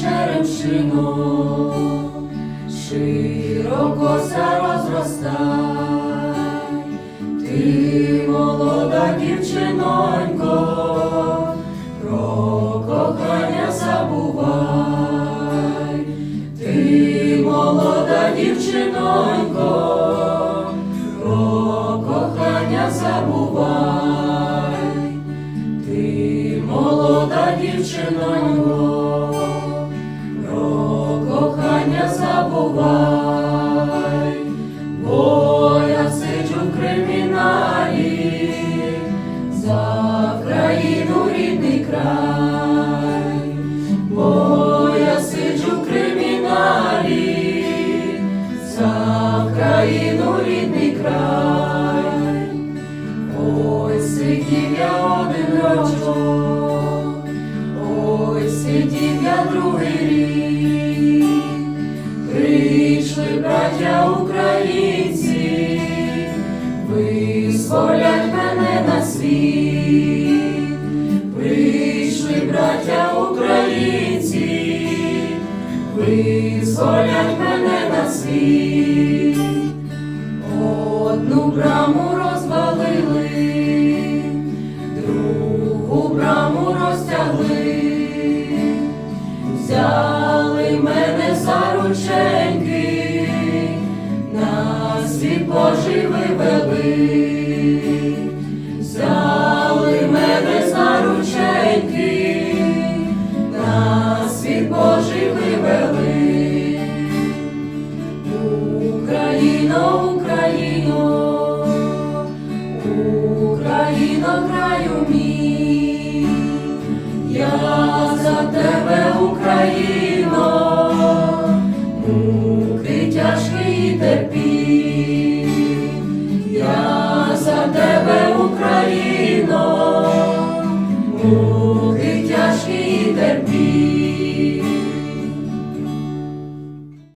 Черемшино, широкося розростай, ти молода дівчинонько, дівчинонько, про кохання забувай. Ти молода дівчинонько, про кохання забувай, бо я сиджу в криміналі, за країну рідний край, країну рідний край. Ой, сидів я один рочок, ой, сидів я другий рік, прийшли браття українці, визволять мене на світ, прийшли браття українці, визволять мене на світ. Одну браму розвалили, другу браму розтягли, взяли мене за рученьки, на світ Божий вивели, know